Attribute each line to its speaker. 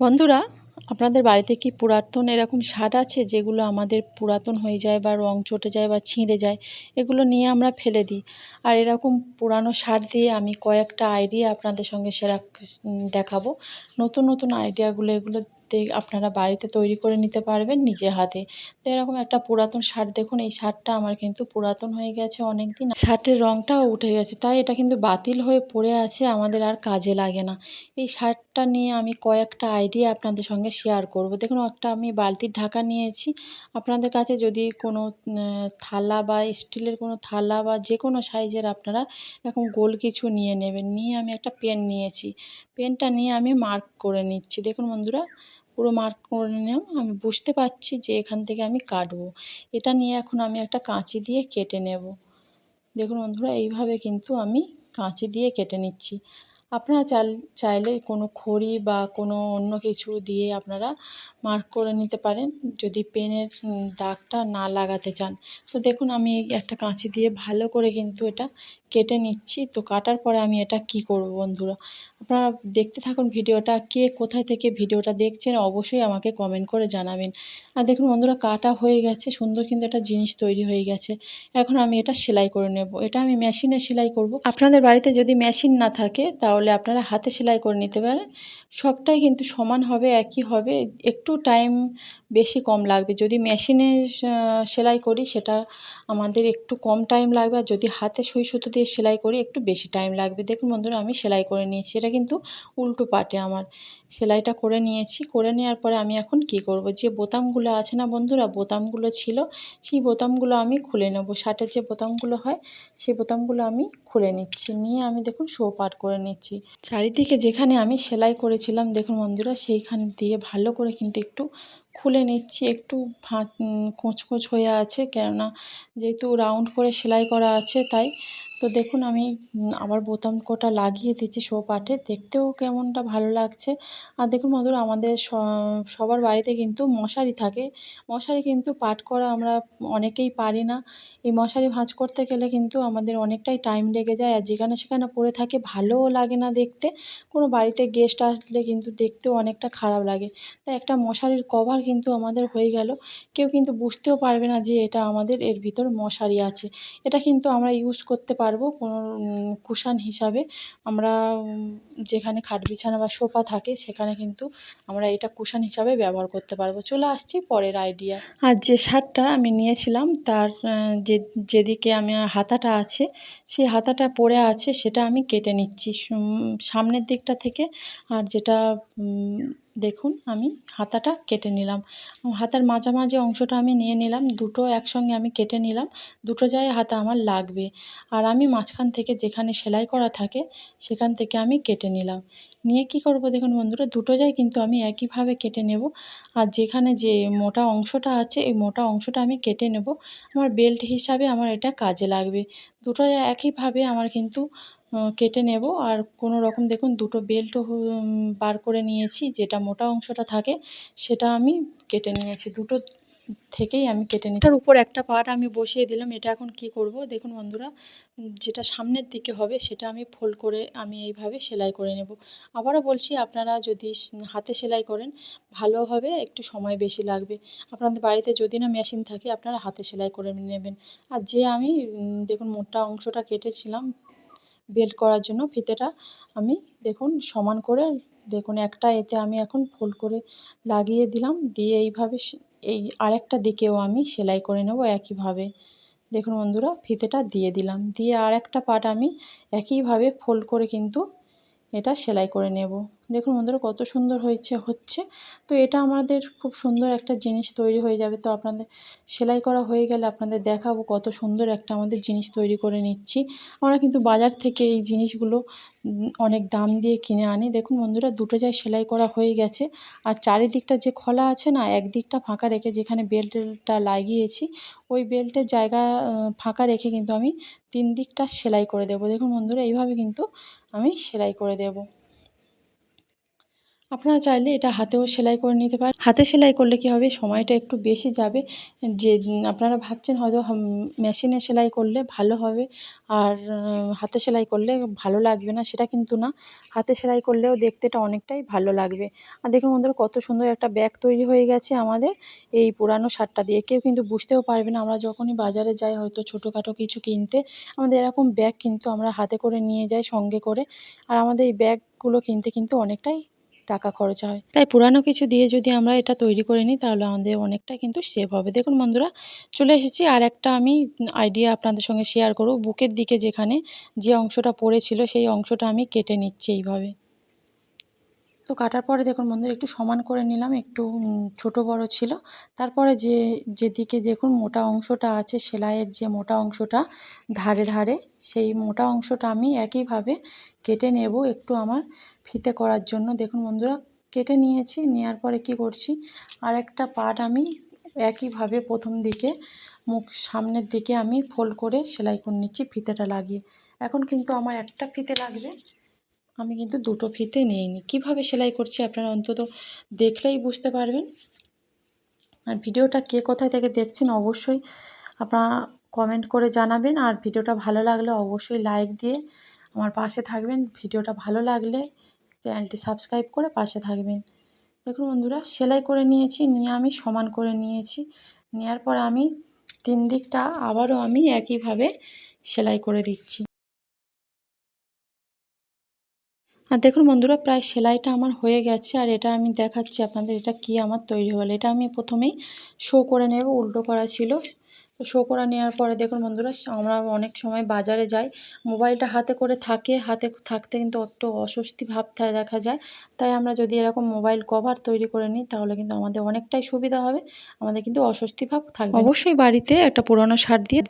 Speaker 1: বন্ধুরা, আপনাদের বাড়িতে কি পুরাতন এরকম শার্ট আছে যেগুলো আমাদের পুরাতন হয়ে যায় বা রং চটে যায় বা ছিঁড়ে যায়? এগুলো নিয়ে আমরা ফেলে দিই। আর এরকম পুরানো শার্ট দিয়ে আমি কয়েকটা আইডিয়া আপনাদের সঙ্গে সেরা দেখাবো। নতুন নতুন আইডিয়াগুলো এগুলো আপনারা বাড়িতে তৈরি করে নিতে পারবেন নিজে হাতে। তো এরকম একটা পুরাতন শার্ট দেখুন, এই শার্টটা আমার কিন্তু পুরাতন হয়ে গেছে অনেক দিন শার্টের রঙটাও উঠে গেছে, তাই এটা কিন্তু বাতিল হয়ে পড়ে আছে, আমাদের আর কাজে লাগে না। এই শার্টটা নিয়ে আমি কয়েকটা আইডিয়া আপনাদের সঙ্গে শেয়ার করব। দেখুন, একটা আমি বালতির ঢাকা নিয়েছি। আপনাদের কাছে যদি কোনো থালা বা স্টিলের কোনো থালা বা যে কোনো সাইজের আপনারা এরকম গোল কিছু নিয়ে নেবেন। নিয়ে আমি একটা পেন নিয়েছি। পেনটা নিয়ে আমি মার্ক করে নিচ্ছি। দেখুন বন্ধুরা পুরো মার্ক করে নিলাম। আমি বুঝতে পারছি যে এখান থেকে আমি কাটবো। এটা নিয়ে এখন আমি একটা কাঁচি দিয়ে কেটে নেব। দেখুন বন্ধুরা, এইভাবে কিন্তু আমি কাঁচি দিয়ে কেটে নিচ্ছি। আপনারা চাল, চাইলে কোনো খড়ি বা কোনো অন্য কিছু দিয়ে আপনারা মার্ক করে নিতে পারেন। যদি পেনের দাগটা না লাগাতে চান। তো দেখুন, আমি একটা কাঁচি দিয়ে ভালো করে কিন্তু এটা কেটে নিচ্ছি। তো কাটার পরে আমি এটা কি করব বন্ধুরা? আপনারা দেখতে থাকুন ভিডিওটা, কে কোথায় থেকে ভিডিওটা দেখছেন অবশ্যই আমাকে কমেন্ট করে জানাবেন। আর দেখুন বন্ধুরা, কাটা হয়ে গেছে, সুন্দর কিন্তু একটা জিনিস তৈরি হয়ে গেছে। এখন আমি এটা সেলাই করে নেব। এটা আমি মেশিনে সেলাই করব। আপনাদের বাড়িতে যদি মেশিন না থাকে, তাহলে আপনারা হাতে সেলাই করে নিতে পারেন। সবটাই কিন্তু সমান হবে, একই হবে। একটু টাইম বেশি কম লাগবে। যদি মেশিনে সেলাই করি, সেটা আমাদের একটু কম টাইম লাগবে। আর যদি হাতে সুই সুতো দিয়ে সেলাই করি, একটু বেশি টাইম লাগবে। দেখুন বন্ধুরা, আমি সেলাই করে নিয়েছি। এটা কিন্তু উল্টো পাটে আমার। সেলাইটা করে নিয়েছি। করে নেওয়ার পরে আমি এখন কি করব? যে বোতামগুলো আছে না বন্ধুরা, বোতামগুলো ছিল, সেই বোতামগুলো আমি খুলে নেব। শার্টের যে বোতামগুলো হয়, সেই বোতামগুলো আমি খুলে নিচ্ছি। নিয়ে আমি দেখুন শো পাট করে নিচ্ছি। চারিদিকে যেখানে আমি সেলাই করেছিলাম, দেখুন বন্ধুরা, সেইখান দিয়ে ভালো করে কিন্তু একটু খুলে নিচ্ছি। একটু ভাঁজ কোঁচ কোঁচ হয়ে আছে। কেননা যেহেতু রাউন্ড করে সেলাই করা আছে, তাই তো দেখুন, আমি আবার বোতাম কোটা লাগিয়ে দিচ্ছি শো পাটে দেখতেও কেমনটা ভালো লাগছে। আর দেখুন বন্ধুরা, আমাদের সবার বাড়িতে কিন্তু মশারি থাকে। মশারি কিন্তু পাট করা আমরা অনেকেই পারি না। এই মশারি ভাঁজ করতে গেলে কিন্তু আমাদের অনেকটাই টাইম লেগে যায়। আর যেখানে সেখানে পড়ে থাকে, ভালোও লাগে না দেখতে। কোনো বাড়িতে গেস্ট আসলে কিন্তু দেখতেও অনেকটা খারাপ লাগে। তাই একটা মশারির কভার কিন্তু আমাদের হয়ে গেল। কেউ কিন্তু বুঝতেও পারবে না যে এটা আমাদের এর ভিতর মশারি আছে। এটা কিন্তু আমরা ইউজ করতে পারব কোনো কুশান হিসাবে। আমরা যেখানে খাট বিছানা বা সোফা থাকে সেখানে কিন্তু আমরা এটা কুশান হিসাবে ব্যবহার করতে পারব। চলে আসছি পরের আইডিয়া আর যে শার্টটা আমি নিয়েছিলাম, তার যে, যেদিকে আমি হাতাটা আছে, সেই হাতাটা পরে আছে, সেটা আমি কেটে নিচ্ছি। সামনের দিকটা থেকে, আর যেটা দেখুন, আমি হাতাটা কেটে নিলাম। হাতার মাঝামাঝি অংশটা আমি নিয়ে নিলাম, দুটো একসঙ্গে আমি কেটে নিলাম, দুটো জায়গায় হাতা আমার লাগবে। আর আমি মাঝখান থেকে যেখানে সেলাই করা থাকে, সেখান থেকে আমি কেটে নিলাম। নিয়ে কী করব দেখুন বন্ধুরা, দুটো জায় কিন্তু আমি একইভাবে কেটে নেব। আর যেখানে যে মোটা অংশটা আছে এই মোটা অংশটা আমি কেটে নেব। আমার বেল্ট হিসাবে আমার এটা কাজে লাগবে। দুটো একইভাবে আমার কিন্তু কেটে নেব। আর কোনো রকম দেখুন, দুটো বেল্টও বার করে নিয়েছি, যেটা মোটা অংশটা থাকে, সেটা আমি কেটে নিয়েছি। দুটো থেকেই আমি কেটে নিচ্ছি তার উপর একটা পার্ট আমি বসিয়ে দিলাম। এটা এখন কি করব? দেখুন বন্ধুরা যেটা সামনের দিকে হবে, সেটা আমি ফোল্ড করে আমি এইভাবে সেলাই করে নেব। আবারও বলছি, আপনারা যদি হাতে সেলাই করেন ভালো হবে একটু সময় বেশি লাগবে। আপনাদের বাড়িতে যদি না মেশিন থাকে, আপনারা হাতে সেলাই করে নেবেন। আর যে আমি দেখুন মোটা অংশটা কেটেছিলাম বেল্ট করার জন্য ফিতেটা আমি দেখুন সমান করে, দেখুন একটা এতে আমি এখন ফোল্ড করে লাগিয়ে দিলাম, দিয়ে এইভাবে এই আরেকটা দিকেও আমি সেলাই করে নেব একইভাবে। দেখুন বন্ধুরা, ফিতেটা দিয়ে দিলাম, দিয়ে আরেকটা পার্ট আমি একইভাবে ফোল্ড করে কিন্তু এটা সেলাই করে নেব। দেখুন বন্ধুরা কত সুন্দর হয়েছে, হচ্ছে। তো এটা আমাদের খুব সুন্দর একটা জিনিস তৈরি হয়ে যাবে। তো আপনাদের সেলাই করা হয়ে গেলে আপনাদের দেখাবো কত সুন্দর একটা আমাদের জিনিস তৈরি করে নিচ্ছি। আমরা কিন্তু বাজার থেকে এই জিনিসগুলো অনেক দাম দিয়ে কিনে আনি। দেখুন বন্ধুরা দুটো যায় সেলাই করা হয়ে গেছে। আর চারিদিকটা যে খোলা আছে না, একদিকটা ফাঁকা রেখে যেখানে বেল্টটা লাগিয়েছি, ওই বেল্টের জায়গা ফাঁকা রেখে কিন্তু আমি তিন দিকটা সেলাই করে দেবো। দেখুন বন্ধুরা, এইভাবে কিন্তু আমি সেলাই করে দেব। আপনারা চাইলে এটা হাতেও সেলাই করে নিতে পারেন। হাতে সেলাই করলে কি হবে? সময়টা একটু বেশি যাবে। যে, আপনারা ভাবছেন হয়তো মেশিনে সেলাই করলে ভালো হবে। আর হাতে সেলাই করলে ভালো লাগবে না, সেটা কিন্তু না। হাতে সেলাই করলেও দেখতে এটা অনেকটাই ভালো লাগবে। আর দেখুন বন্ধুরা, কত সুন্দর একটা ব্যাগ তৈরি হয়ে গেছে আমাদের। এই পুরানো শার্টটা দিয়ে। কেউ কিন্তু বুঝতেও পারবে না, আমরা যখনই বাজারে যাই হয়তো ছোটোখাটো কিছু কিনতে, আমাদের এরকম ব্যাগ কিন্তু আমরা হাতে করে নিয়ে যাই সঙ্গে করে। আর আমাদের এই ব্যাগগুলো কিনতে কিন্তু অনেকটাই টাকা খরচ হয়। তাই পুরানো কিছু দিয়ে যদি আমরা এটা তৈরি করে নিই, তাহলে আমাদের অনেকটা কিন্তু সেভ হবে। দেখুন বন্ধুরা, চলে এসেছি। আর একটা আমি আইডিয়া আপনাদের সঙ্গে শেয়ার করব। বুকের দিকে যেখানে যে অংশটা পড়েছিল, সেই অংশটা আমি কেটে নিচ্ছি এইভাবে। তো কাটার পরে দেখুন বন্ধুরা, একটু সমান করে নিলাম, একটু ছোট বড় ছিল। তারপরে যে, যেদিকে দেখুন মোটা অংশটা আছে, সেলাইয়ের যে মোটা অংশটা ধারে ধারে, সেই মোটা অংশটা আমি একইভাবে কেটে নেব একটু আমার ফিতে করার জন্য। দেখুন বন্ধুরা, কেটে নিয়েছি নেওয়ার পরে কি করছি আর একটা পাট আমি একইভাবে প্রথম দিকে মুখ সামনের দিকে আমি ফোল্ড করে সেলাই করে নিচ্ছি ফিতেটা লাগিয়ে। এখন কিন্তু আমার একটা ফিতে লাগবে। আমি কিন্তু দুটো ফিতে নিইনি। কীভাবে সেলাই করছি আপনারা অন্তত দেখলেই বুঝতে পারবেন। আর ভিডিওটা কে কোথায় থেকে দেখছেন অবশ্যই আপনারা কমেন্ট করে জানাবেন। আর ভিডিওটা ভালো লাগলে অবশ্যই লাইক দিয়ে আমার পাশে থাকবেন। ভিডিওটা ভালো লাগলে চ্যানেলটি সাবস্ক্রাইব করে পাশে থাকবেন। দেখুন বন্ধুরা, সেলাই করে নিয়েছি, নিয়ে আমি সমান করে নিয়েছি। নেওয়ার পর আমি তিন দিকটা আবারও আমি একইভাবে সেলাই করে দিচ্ছি। আর দেখুন বন্ধুরা, প্রায় সেলাইটা আমার হয়ে গেছে আর এটা আমি দেখাচ্ছি আপনাদের, এটা কি আমার তৈরি হলো। এটা আমি প্রথমেই শো করে নেব, উল্টো করা ছিল। তো শো করা নেওয়ার পরে দেখুন বন্ধুরা, আমরা অনেক সময় বাজারে যাই, মোবাইলটা হাতে করে থাকে, হাতে থাকতে কিন্তু একটু অস্বস্তি ভাব থাকে দেখা যায়। তাই আমরা যদি এরকম মোবাইল কভার তৈরি করে নিই, তাহলে কিন্তু আমাদের অনেকটাই সুবিধা হবে, আমাদের কিন্তু অস্বস্তি ভাব থাকবে অবশ্যই বাড়িতে একটা পুরনো শার্ট দিয়ে